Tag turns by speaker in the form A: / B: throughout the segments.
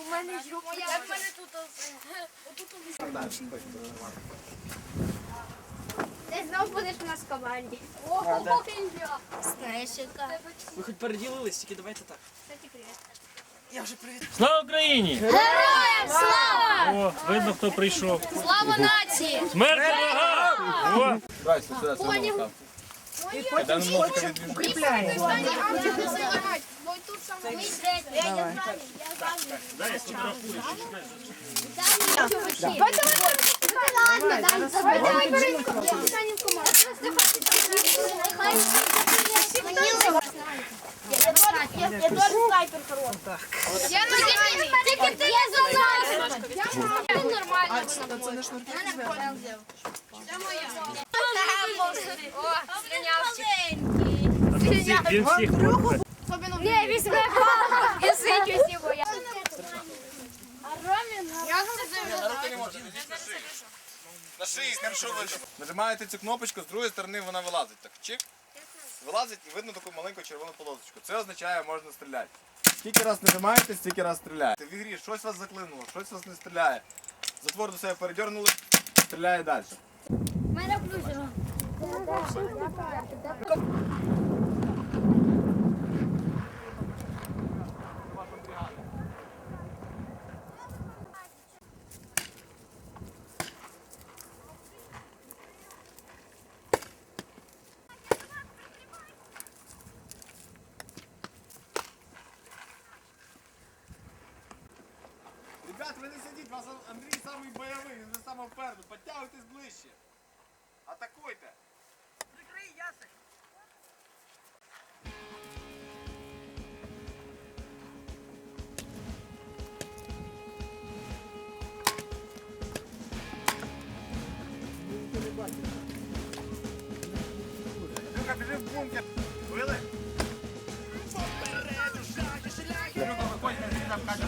A: У мене
B: тут
A: Ти знов будеш у нас в команді.
B: Ого.
A: Знаєш, яка.
C: Ви хоч переділились, тільки давайте так. Я вже привіт.
D: Слава Україні!
A: Героям слава!
D: О, видно, хто прийшов.
A: Слава нації!
D: Смерть ворогам! О,
E: сюди, сюди.
B: Укріпляємо.
A: Команду.
B: Едуард снайпер хороший.
A: Я на Тільки ти не за нас. Я нормально.
C: Це не шнурки.
A: О, слюнявчик.
D: Він всіх- Він.
A: Не, візьме палку і сидь його. Я
E: не можна, візьміть на шиї, хорошо видно. Нажимаєте цю кнопочку, з другої сторони вона вилазить. Так, чик. Вилазить і видно таку маленьку червону полосочку. Це означає, можна стріляти. Скільки раз нажимаєте, стільки раз стріляєте. В ігрі щось вас заклинуло, щось вас не стріляє. Затвор до себе передернули, стріляє далі.
A: мене включено.
E: Вас Андрій самий бойовий, він вже саме вперед. Підтягуйтесь ближче. Атакуйте.
C: Прикрий, ясик.
E: Люка, біжи в бункер. Били? Люка, виходь, не там Катя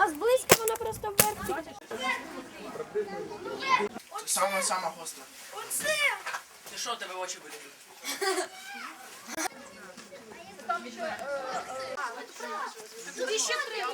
A: А зблизька вона просто вверх.
C: Сама сама гостра.
B: Оце!
C: Ти що, тебе очі буде?
B: Ти ще три.